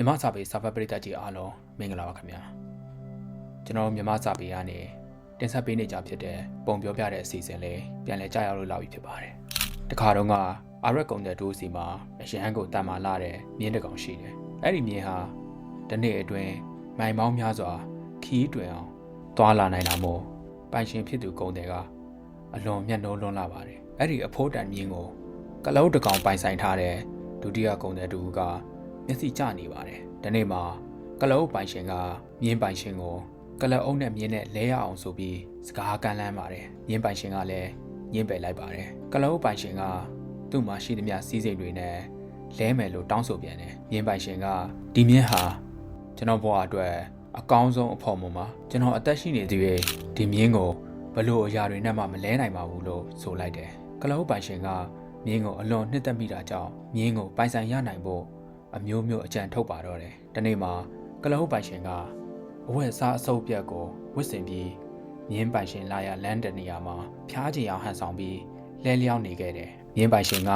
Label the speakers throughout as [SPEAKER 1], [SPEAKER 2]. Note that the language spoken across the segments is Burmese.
[SPEAKER 1] မြမစာပေစာဖတ်ပရိသတ်ကြီးအားလုံးမင်္ဂလာပါခင်ဗျာကျွန်တော်တို့မြမစာပေကနေတင်ဆက်ပေးနေကြဖြစ်တဲ့ပုံပြောပြတဲ့အစီအစဉ်လေးပြန်လည်ကြားရောက်လို့လာပြီဖြစ်ပါတယ်တခါတော့ကအာရက်ကုံတဲ့ဒိုးစီမှာအရဟန်ကိုတန်မာလာတဲ့မြင်းတစ်ကောင်ရှိတယ်အဲ့ဒီမြင်းဟာတစ်နေ့အတွင်းမိုင်ပေါင်းများစွာခီးတွင်အောင်သွားလာနိုင်တာမို့ပိုင်ရှင်ဖြစ်သူကုံတဲ့ကအလွန်မျက်နှိုးလွန်းလာပါတယ်အဲ့ဒီအဖိုးတန်မြင်းကိုကလုတ်တစ်ကောင်ပိုင်ဆိုင်ထားတဲ့ဒုတိယကုံတဲ့တူက မျက်စိကျနေပါတယ်။ဒီနေ့မှာကလအုပ်ပိုင်ရှင်ကမြင်းပိုင်ရှင်ကိုကလအုပ်နဲ့မြင်းနဲ့လဲရအောင်ဆိုပြီးစကားကမ်းလှမ်းပါတယ်။မြင်းပိုင်ရှင်ကလည်းညင်းပယ်လိုက်ပါတယ်။ကလအုပ်ပိုင်ရှင်ကသူ့မှာရှိသမျှစီးစိမ်တွေနဲ့လဲမယ်လို့တောင်းဆိုပြန်တယ်။မြင်းပိုင်ရှင်ကဒီမြင်းဟာကျွန်တော်ဘဝအတွက်အကောင်းဆုံးအဖို့မမှာကျွန်တော်အသက်ရှိနေသေးရဲ့ဒီမြင်းကိုဘလို့အရာတွေနဲ့မှမလဲနိုင်ပါဘူးလို့ဆိုလိုက်တယ်။ကလအုပ်ပိုင်ရှင်ကမြင်းကိုအလွန်နှစ်သက်မိတာကြောင့်မြင်းကိုပိုင်ဆိုင်ရနိုင်ဖို့ အမျိုးမျိုးအကြံထုတ်ပါတော့တယ်။ဒီနေ့မှာကလဟုတ်ပိုင်ရှင်ကအဝတ်စားအစုပ်ပြက်ကိုဝစ်စင်ပြီးမြင်းပိုင်ရှင်လာရလမ်းတနေရာမှာဖျားချင်အောင်ဟန်ဆောင်ပြီးလဲလျောင်းနေခဲ့တယ်။မြင်းပိုင်ရှင်က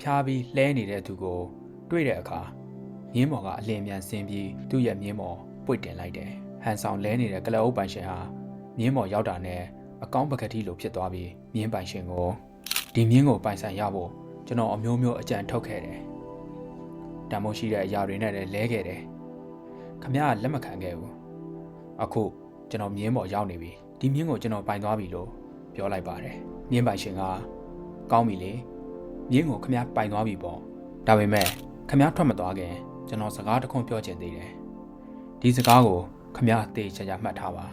[SPEAKER 1] ဖျားပြီးလဲနေတဲ့သူကို တွေ့တဲ့အခါမြင်းမော်ကအလင်းမြန်ဆင်းပြီးသူ့ရဲ့မြင်းမော်ပွေ့တင်လိုက်တယ်။ဟန်ဆောင်လဲနေတဲ့ကလဟုတ်ပိုင်ရှင်ဟာမြင်းမော်ရောက်တာနဲ့အကောင်းပကတိလိုဖြစ်သွားပြီးမြင်းပိုင်ရှင်ကိုဒီမြင်းကိုပိုင်ဆိုင်ရဖို့ကျွန်တော်အမျိုးမျိုးအကြံထုတ်ခဲ့တယ်။ တန်မိုးရှိတဲ့အရာတွေနဲ့လည်းလဲခဲ့တယ်ခမရကလက်မခံခဲ့ဘူးအခုကျွန်တော်မြင်းပေါ်ရောက်နေပြီဒီမြင်းကိုကျွန်တော်ပိုင်သွားပြီလို့ပြောလိုက်ပါတယ်မြင်းပိုင်ရှင်ကကောင်းပြီလေမြင်းကိုခမရပိုင်သွားပြီပေါ့ဒါပေမဲ့ခမရထွက်မသွားခင်ကျွန်တော်စကားတစ်ခွန်းပြောချင်သေးတယ်ဒီစကားကိုခမရသေချာချာမှတ်ထားပါ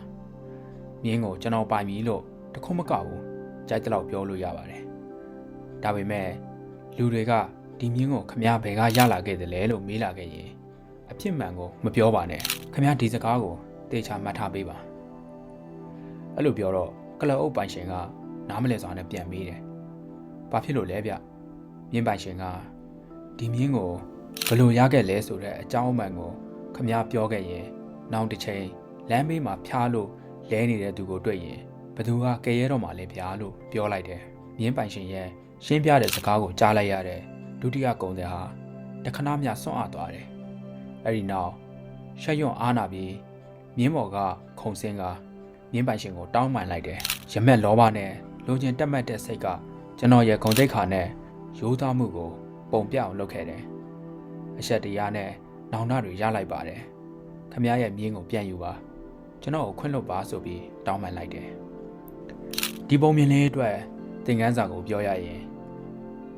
[SPEAKER 1] မြင်းကိုကျွန်တော်ပိုင်ပြီလို့တခွန်းမကဘူးကြိုက်တဲ့လောက်ပြောလို့ရပါတယ်ဒါပေမဲ့လူတွေက ဒီမြင်းကိုခမရဘယ်ကရလာခဲ့တယ်လဲလို့မေးလာခဲ့ရင်အဖြစ်မှန်ကိုမပြောပါနဲ့ခမရဒီစကားကိုတေချာမှတ်ထားပေးပါအဲ့လိုပြောတော့ကလအုပ်ပိုင်ရှင်ကနားမလဲစွာနဲ့ပြန်မေးတယ်ဘာဖြစ်လို့လဲဗျမြင်းပိုင်ရှင်ကဒီမြင်းကိုဘယ်လို့ရခဲ့လဲဆိုတဲ့အကြောင်းအမှန်ကိုခမရပြောခဲ့ရင်နောက်တစ်ချိန်လမ်းဘေးမှာဖျားလို့လဲနေတဲ့သူကိုတွေ့ရင်ဘသူကကဲရဲတော့မှလဲဗျာလို့ပြောလိုက်တယ်မြင်းပိုင်ရှင်ရဲ့ရှင်းပြတဲ့စကားကိုကြားလိုက်ရတဲ့ ဒုတိယကုံတဲ့ဟာတခဏမျှစွန့်အားသွားတယ်။အဲ့ဒီနောက်ရှက်ရွံ့အားနာပြီးမြင်းမော်ကခုံစင်းကမြင်းပိုင်ရှင်ကိုတောင်းပန်လိုက်တယ်။ရမက်လောဘနဲ့လူချင်းတက်မှတ်တဲ့စိတ်ကကျွန်တော်ရဲ့ဂုံတိတ်ခါနဲ့ရိုးသားမှုကို ပုံပြအောင်လုပ်ခဲ့တယ်။အဆက်တရားနဲ့နောင်တတွေရလိုက်ပါတယ်။ခမရရဲ့မြင်းကိုပြန်ယူပါကျွန်တော်ကိုခွင့်လွတ်ပါဆိုပြီးတောင်းပန်လိုက်တယ်။ဒီပုံမြင်လေးအတွက်သင်ခန်းစာကိုပြောရရင်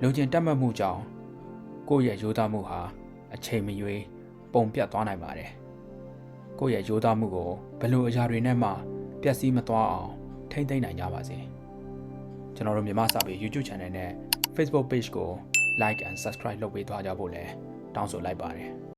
[SPEAKER 1] လူချင်းတက်မှတ်မှုကြောင့်ကိုယ့်ရဲ့ရိုးသားမှုဟာအချိန်မရွေးပုံပြတ်သွားနိုင်ပါတယ်။ကိုယ့်ရဲ့ရိုးသားမှုကိုဘယ်လိုအရာတွေနဲ့မှပျက်စီးမသွားအောင်ထိမ့်သိမ့်နိုင်ကြပါစေ။ကျွန်တော်တို့မြန်မာစာပေ YouTube Channel နဲ့ Facebook Page ကို Like and Subscribe လုပ်ပေးသွားကြဖို့လည်းတောင်းဆိုလိုက်ပါတယ်။